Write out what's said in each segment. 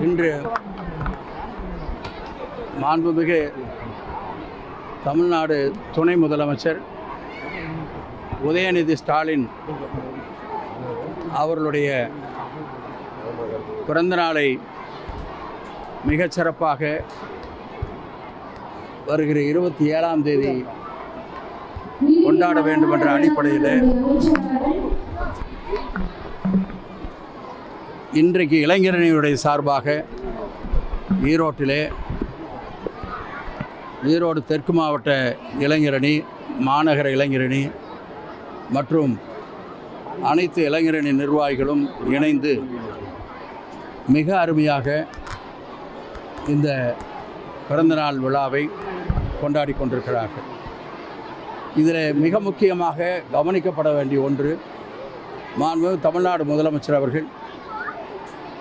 இன்று மாண்புமிகு தமிழ்நாடு துணை முதலமைச்சர் உதயநிதி ஸ்டாலின் அவர்களுடைய பிறந்த நாளை வருகிற இருபத்தி ஏழாம் தேதி கொண்டாட வேண்டும் என்ற அடிப்படையில் இன்றைக்கு இளைஞரணியுடைய சார்பாக ஈரோட்டிலே ஈரோடு தெற்கு மாவட்ட இளைஞரணி மாநகர இளைஞரணி மற்றும் அனைத்து இளைஞரணி நிர்வாகிகளும் இணைந்து மிக அருமையாக இந்த பிறந்தநாள் விழாவை கொண்டாடி கொண்டிருக்கிறார்கள். இதில் மிக முக்கியமாக கவனிக்கப்பட வேண்டிய ஒன்று மாண்பு தமிழ்நாடு முதலமைச்சர் அவர்கள்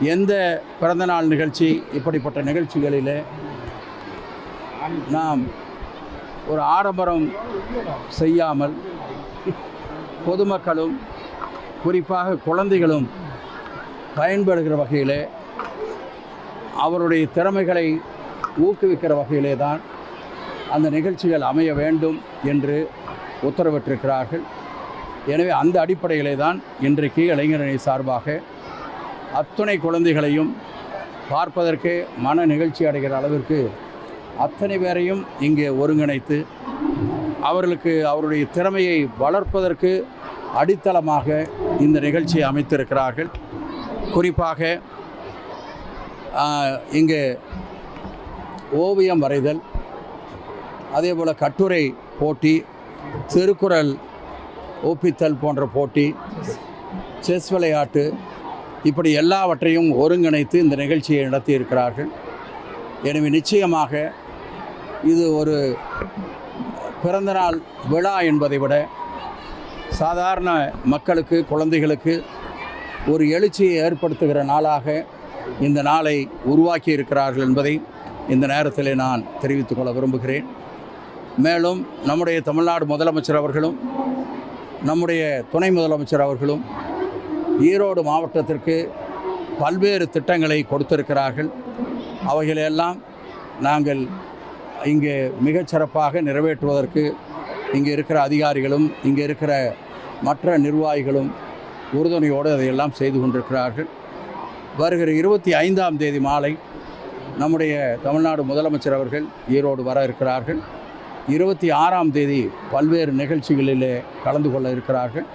எந்த பிறந்தநாள் நிகழ்ச்சி இப்படிப்பட்ட நிகழ்ச்சிகளில் நாம் ஒரு ஆடம்பரம் செய்யாமல் பொதுமக்களும் குறிப்பாக குழந்தைகளும் பயன்படுகிற வகையிலே அவருடைய திறமைகளை ஊக்குவிக்கிற வகையிலே தான் அந்த நிகழ்ச்சிகள் அமைய வேண்டும் என்று உத்தரவிட்டிருக்கிறார்கள். எனவே அந்த அடிப்படையிலே தான் இன்றைக்கு இளைஞரணி சார்பாக அத்துணை குழந்தைகளையும் பார்ப்பதற்கு மன நிகழ்ச்சி அடைகிற அளவிற்கு அத்தனை பேரையும் இங்கே ஒருங்கிணைத்து அவர்களுக்கு அவருடைய திறமையை வளர்ப்பதற்கு அடித்தளமாக இந்த நிகழ்ச்சியை அமைத்திருக்கிறார்கள். குறிப்பாக இங்கே ஓவியம் வரைதல் அதே போல் கட்டுரை போட்டி திருக்குறள் ஒப்பித்தல் போன்ற போட்டி செஸ் விளையாட்டு இப்படி எல்லாவற்றையும் ஒருங்கிணைத்து இந்த நிகழ்ச்சியை நடத்தி இருக்கிறார்கள் எனவே நிச்சயமாக இது ஒரு பிறந்தநாள் விழா என்பதை விட சாதாரண மக்களுக்கு குழந்தைகளுக்கு ஒரு எழுச்சியை ஏற்படுத்துகிற நாளாக இந்த நாளை உருவாக்கி இருக்கிறார்கள் என்பதை இந்த நேரத்தில் நான் தெரிவித்துக் கொள்ள விரும்புகிறேன். மேலும் நம்முடைய தமிழ்நாடு முதலமைச்சர் அவர்களும் நம்முடைய துணை முதலமைச்சர் அவர்களும் ஈரோடு மாவட்டத்திற்கு பல்வேறு திட்டங்களை கொடுத்திருக்கிறார்கள். அவைகளையெல்லாம் நாங்கள் இங்கே மிகச்சிறப்பாக நிறைவேற்றுவதற்கு இங்கே இருக்கிற அதிகாரிகளும் இங்கே இருக்கிற மற்ற நிர்வாகிகளும் உறுதுணையோடு அதையெல்லாம் செய்து கொண்டிருக்கிறார்கள். வருகிற இருபத்தி ஐந்தாம் தேதி மாலை நம்முடைய தமிழ்நாடு முதலமைச்சர் அவர்கள் ஈரோடு வர இருக்கிறார்கள். இருபத்தி ஆறாம் தேதி பல்வேறு நிகழ்ச்சிகளிலே கலந்து கொள்ள இருக்கிறார்கள்.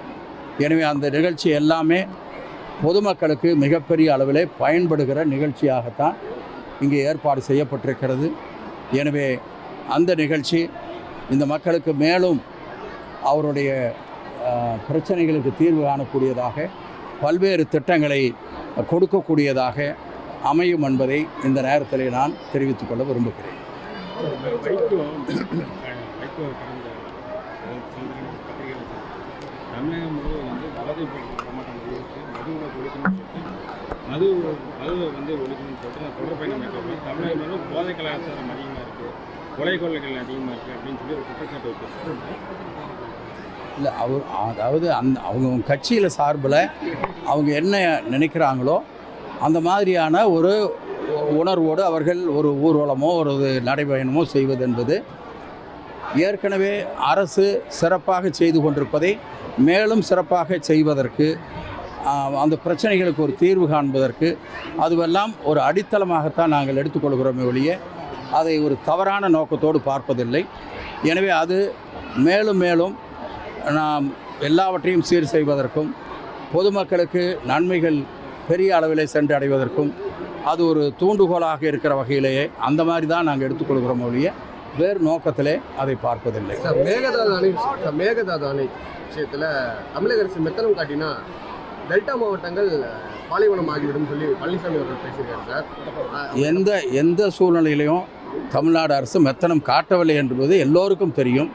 எனவே அந்த நிகழ்ச்சி எல்லாமே பொதுமக்களுக்கு மிகப்பெரிய அளவிலே பயன்படுகிற நிகழ்ச்சியாகத்தான் இங்கே ஏற்பாடு செய்யப்பட்டிருக்கிறது. எனவே அந்த நிகழ்ச்சி இந்த மக்களுக்கு மேலும் அவருடைய பிரச்சனைகளுக்கு தீர்வு காணக்கூடியதாக பல்வேறு திட்டங்களை கொடுக்கக்கூடியதாக அமையும் என்பதை இந்த நேரத்தில் நான் தெரிவித்துக் கொள்ள விரும்புகிறேன். வைகோ வைகோ கடந்த பத்திரிகை தமிழகம் முழுவதும் வந்து போதை போராட்டம் ஒழித்து மதுவை ஒழிக்கணும்னு சொல்லிட்டு மது மதுவை வந்து ஒழிக்கணும்னு சொல்லிட்டு நான் தொடர் பயணம் மேற்கொள்றேன். தமிழகம் முழுவதும் போதை கலாச்சாரம் அதிகமாக இருக்குது கொலை கொள்ளைகள் அதிகமாக இருக்குது அப்படின்னு சொல்லி ஒரு குற்றச்சாட்டு வச்சிருக்காங்க. இல்லை அவர் அதாவது அந்த அவங்க கட்சியில் சார்பில் அவங்க என்ன நினைக்கிறாங்களோ அந்த மாதிரியான ஒரு உணர்வோடு அவர்கள் ஒரு ஊர்வலமோ ஒரு நடைபயணமோ செய்வது என்பது ஏற்கனவே அரசு சிறப்பாக செய்து கொண்டிருப்பதை மேலும் சிறப்பாக செய்வதற்கு அந்த பிரச்சனைகளுக்கு ஒரு தீர்வு காண்பதற்கு அதுவெல்லாம் ஒரு அடித்தளமாகத்தான் நாங்கள் எடுத்துக்கொள்கிறோமே ஒழிய அதை ஒரு தவறான நோக்கத்தோடு பார்ப்பதில்லை. எனவே அது மேலும் மேலும் நாம் எல்லாவற்றையும் சீர் செய்வதற்கும் பொதுமக்களுக்கு நன்மைகள் பெரிய அளவிலே சென்று அடைவதற்கும் அது ஒரு தூண்டுகோலாக இருக்கிற வகையிலேயே அந்த மாதிரி தான் நாங்கள் எடுத்துக்கொள்கிறோம் ஒழிய வேறு நோக்கத்திலே அதை பார்ப்பதில்லை. சார் மேகதாது அணை மேகதாது அணை விஷயத்தில் தமிழக அரசு மெத்தனம் காட்டினா டெல்டா மாவட்டங்கள் பாலைவனம் ஆகிவிடும் சொல்லி பழனிசாமி அவர்கள் பேசியிருக்காரு சார். எந்த எந்த சூழ்நிலையிலையும் தமிழ்நாடு அரசு மெத்தனம் காட்டவில்லை என்பது எல்லோருக்கும் தெரியும்.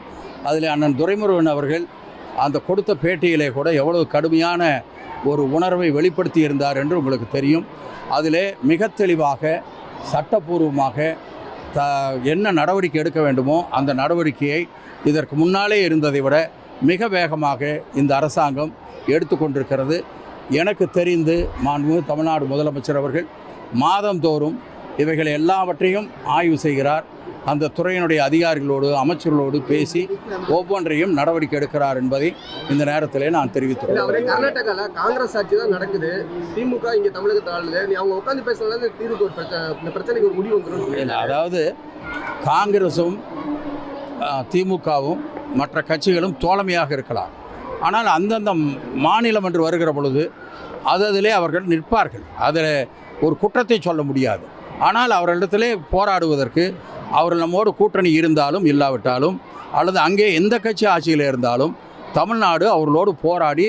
அதில் அண்ணன் துரைமுருகன் அவர்கள் அந்த கொடுத்த பேட்டியிலே கூட எவ்வளவு கடுமையான ஒரு உணர்வை வெளிப்படுத்தி இருந்தார் என்று உங்களுக்கு தெரியும். அதிலே மிக தெளிவாக சட்டப்பூர்வமாக த என்ன நடவடிக்கை எடுக்க வேண்டுமோ அந்த நடவடிக்கையை இதற்கு முன்னாலே இருந்ததை விட மிக வேகமாக இந்த அரசாங்கம் எடுத்துக்கொண்டிருக்கிறது. எனக்கு தெரிந்து மாண்பு தமிழ்நாடு முதலமைச்சர் அவர்கள் மாதந்தோறும் இவைகள் எல்லாவற்றையும் ஆய்வு செய்கிறார். அந்த துறையினுடைய அதிகாரிகளோடு அமைச்சர்களோடு பேசி ஒவ்வொன்றையும் நடவடிக்கை எடுக்கிறார் என்பதை இந்த நேரத்திலே நான் தெரிவித்துள்ளேன் அவரே கர்நாடகால காங்கிரஸ் ஆட்சி தான் நடக்குது. திமுக இங்க தமிழகத்தில் ஆளுது. அவங்க உட்காந்து பேசுறதுல தீர்வுக்கு ஒரு பிரச்சனைக்கு ஒரு முடிவு வந்துடும் அதாவது காங்கிரஸும் திமுகவும் மற்ற கட்சிகளும் தோழமையாக இருக்கலாம். ஆனால் அந்தந்த மாநிலம் என்று வருகிற பொழுது அது அதிலே அவர்கள் நிற்பார்கள். அதில் ஒரு குற்றத்தை சொல்ல முடியாது. ஆனால் அவர்களிடத்திலே போராடுவதற்கு அவர்கள் நம்மோடு கூட்டணி இருந்தாலும் இல்லாவிட்டாலும் அல்லது அங்கே எந்த கட்சி ஆட்சியில் இருந்தாலும் தமிழ்நாடு அவர்களோடு போராடி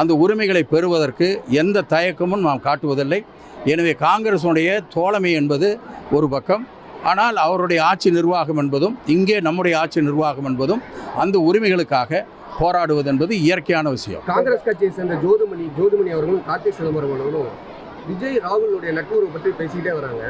அந்த உரிமைகளை பெறுவதற்கு எந்த தயக்கமும் நாம் காட்டுவதில்லை. எனவே காங்கிரஸுடைய தோழமை என்பது ஒரு பக்கம். ஆனால் அவருடைய ஆட்சி நிர்வாகம் என்பதும் இங்கே நம்முடைய ஆட்சி நிர்வாகம் என்பதும் அந்த உரிமைகளுக்காக போராடுவது என்பது இயற்கையான விஷயம். காங்கிரஸ் கட்சியை சேர்ந்த ஜோதிமணி ஜோதிமணி அவர்களும் கார்த்திக் சிதம்பரம் அவர்களும் விஜய் ராகுலுடைய நட்புறவை பற்றி பேசிக்கிட்டே வராங்க.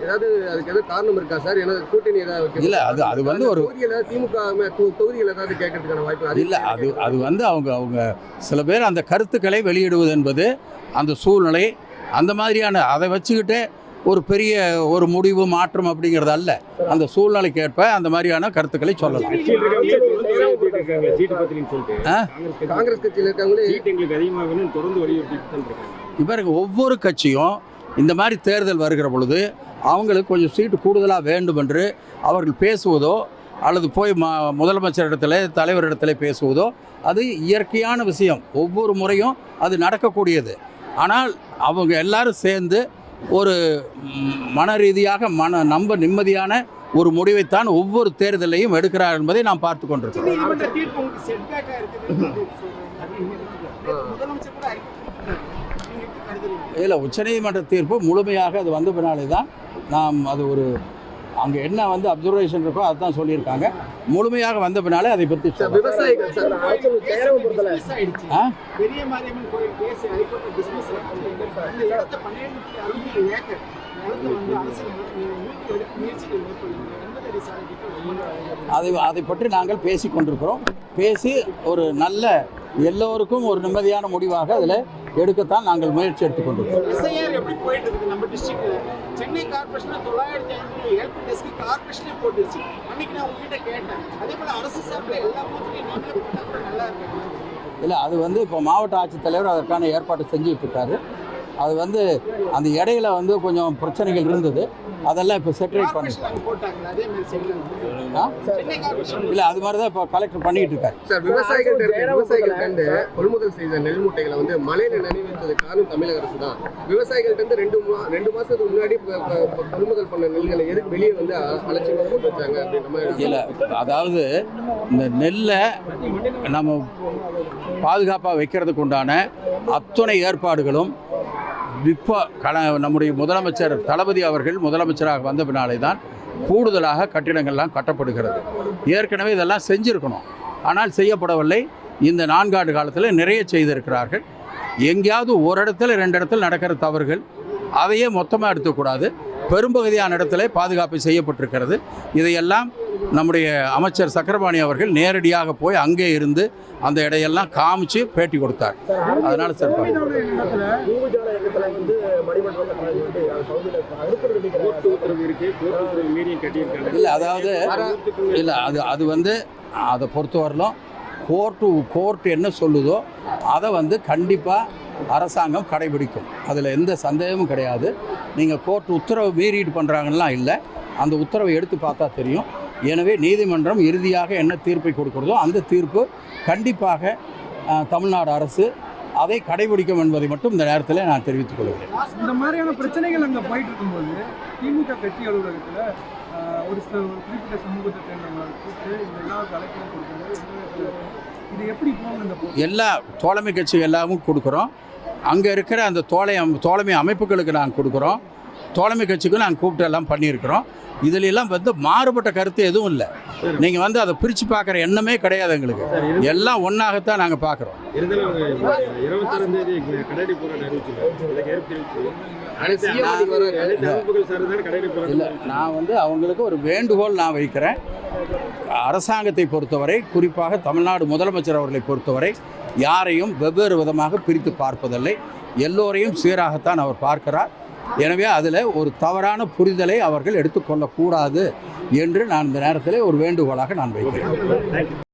ஏதாவது அதுக்கு ஏதாவது காரணம் இருக்கா சார்? ஏன்னா கூட்டணி ஏதாவது இல்ல, அது- அது வந்து ஒரு- தொகுதியில திமுக ம- தொ- தொகுதிகள் ஏதாவது கேட்கறதுக்கான வாய்ப்பு இல்லை அது அது வந்து அவங்க அவங்க சில பேர் அந்த கருத்துக்களை வெளியிடுவது என்பது அந்த சூழ்நிலை அந்த மாதிரியான அதை வச்சுக்கிட்டு ஒரு பெரிய ஒரு முடிவு மாற்றம் அப்படிங்கிறது அல்ல. அந்த சூழ்நிலைக்கு ஏற்ப அந்த மாதிரியான கருத்துக்களை சொல்லலாம்? காங்கிரஸ் கட்சி காங்கிரஸ் கட்சியில் வேணும்னு தொடர்ந்து வலியுறுத்திட்டு தான் இவருக்கு ஒவ்வொரு கட்சியும் இந்த மாதிரி தேர்தல் வருகிற பொழுது அவங்களுக்கு கொஞ்சம் சீட்டு கூடுதலாக வேண்டும் என்று அவர்கள் பேசுவதோ அல்லது போய் ம முதலமைச்சரிடத்தில் தலைவரிடத்தில் பேசுவதோ அது இயற்கையான விஷயம். ஒவ்வொரு முறையும் அது நடக்கக்கூடியது. ஆனால் அவங்க எல்லாரும் சேர்ந்து ஒரு மன ரீதியாக மன நம்ப நிம்மதியான ஒரு முடிவைத்தான் ஒவ்வொரு தேர்தலையும் எடுக்கிறார் என்பதை நாம் பார்த்து கொண்டிருக்கிறோம். இல்லை உச்சநீதிமன்ற தீர்ப்பு முழுமையாக அது வந்த பின்னாலே தான் நாம் அது ஒரு அங்கே என்ன வந்து அப்சர்வேஷன் இருக்கோ அதுதான் சொல்லியிருக்காங்க. முழுமையாக வந்த பின்னாலே அதை பற்றி அதை அதை பற்றி நாங்கள் பேசி கொண்டிருக்கிறோம் பேசி ஒரு நல்ல எல்லோருக்கும் ஒரு நிம்மதியான முடிவாக அதில் எடுக்கத்தான் நாங்கள் முயற்சி எடுத்துக்கொண்டிருக்கிறோம். இல்லை அது வந்து இப்போ மாவட்ட ஆட்சித்தலைவர் அதற்கான ஏற்பாடு செஞ்சுட்டு இருக்காரு. அது வந்து அந்த இடையில வந்து கொஞ்சம் பிரச்சனைகள் இருந்தது. அதெல்லாம் இப்போ செட்டரேட் பண்ணி. இல்லை அது மாதிரி தான் இப்போ கலெக்டர் பண்ணிட்டு இருக்காரு. சார் விவசாயிகள் விவசாயிகள் கொள்முதல் செய்த நெல் மூட்டைகளை வந்து மலையில நனைவித்தது காரணம் தமிழக அரசு தான். விவசாயிகள்ட்ட இருந்து ரெண்டு ரெண்டு மாசத்துக்கு முன்னாடி கொள்முதல் பண்ண நெல்களை எதுக்கு வெளியே வந்து அ- அலட்சியமா போட்டு வச்சாங்க அப்படின்ற மாதிரி இல்லை அதாவது இந்த நெல்லை நம்ம பாதுகாப்பாக வைக்கிறதுக்கு உண்டான அத்துணை ஏற்பாடுகளும் இப்போ கல நம்முடைய முதலமைச்சர் தளபதி அவர்கள் முதலமைச்சராக வந்த பின்னாலே தான் கூடுதலாக கட்டிடங்கள்லாம் கட்டப்படுகிறது. ஏற்கனவே இதெல்லாம் செஞ்சுருக்கணும். ஆனால் செய்யப்படவில்லை. இந்த நான்காண்டு காலத்தில் நிறைய செய்திருக்கிறார்கள். எங்கேயாவது ஒரு இடத்துல ரெண்டு இடத்துல நடக்கிற தவறுகள் அதையே மொத்தமாக எடுத்துக்கூடாது. பெரும்பகுதியான இடத்துல பாதுகாப்பு செய்யப்பட்டிருக்கிறது. இதையெல்லாம் நம்முடைய அமைச்சர் சக்கரபாணி அவர்கள் நேரடியாக போய் அங்கே இருந்து அந்த இடையெல்லாம் காமிச்சு பேட்டி கொடுத்தார். அதனால சார் இல்லை அதாவது இல்லை அது அது வந்து அதை பொறுத்தவரையிலும் கோர்ட்டு கோர்ட் என்ன சொல்லுதோ அதை வந்து கண்டிப்பாக அரசாங்கம் கடைபிடிக்கும். அதில் எந்த சந்தேகமும் கிடையாது. நீங்கள் கோர்ட் உத்தரவு மீறிட்டு பண்ணுறாங்கலாம் இல்லை. அந்த உத்தரவை எடுத்து பார்த்தா தெரியும். எனவே நீதிமன்றம் இறுதியாக என்ன தீர்ப்பை கொடுக்கிறதோ அந்த தீர்ப்பு கண்டிப்பாக தமிழ்நாடு அரசு அதை கடைபிடிக்கும் என்பதை மட்டும் இந்த நேரத்தில் நான் தெரிவித்துக் கொள்கிறேன். இந்த மாதிரியான பிரச்சனைகள் அங்கே போயிட்டு இருக்கும்போது திமுக கட்சி அலுவலகத்தில் ஒரு சில ஒரு குறிப்பிட்ட சமூகத்தை சேர்ந்தவங்களை கூப்பிட்டு இந்த எல்லா கலெக்டரும் கொடுக்குறது இது எப்படி எல்லா தோழமை கட்சி எல்லாமும் கொடுக்குறோம். அங்கே இருக்கிற அந்த தோழை அம்- தோழமை அமைப்புகளுக்கு நாங்கள் கொடுக்குறோம். தோழமை கட்சிக்கும் நாங்கள் கூப்பிட்டு எல்லாம் பண்ணியிருக்கிறோம். இதுல எல்லாம் வந்து மாறுபட்ட கருத்து எதுவும் இல்லை. நீங்கள் வந்து அதை பிரித்து பார்க்குற எண்ணமே கிடையாது எங்களுக்கு. எல்லாம் ஒன்றாகத்தான் நாங்கள் பார்க்குறோம். இல்லை. நான் வந்து அவங்களுக்கு ஒரு வேண்டுகோள் நான் வைக்கிறேன். அரசாங்கத்தை பொறுத்தவரை குறிப்பாக தமிழ்நாடு முதலமைச்சர் அவர்களை பொறுத்தவரை யாரையும் வெவ்வேறு விதமாக பிரித்து பார்ப்பதில்லை. எல்லோரையும் சீராகத்தான் அவர் பார்க்கிறார். எனவே அதில் ஒரு தவறான புரிதலை அவர்கள் எடுத்துக்கொள்ளக்கூடாது என்று நான் இந்த நேரத்தில் ஒரு வேண்டுகோளாக நான் வைக்கிறேன்.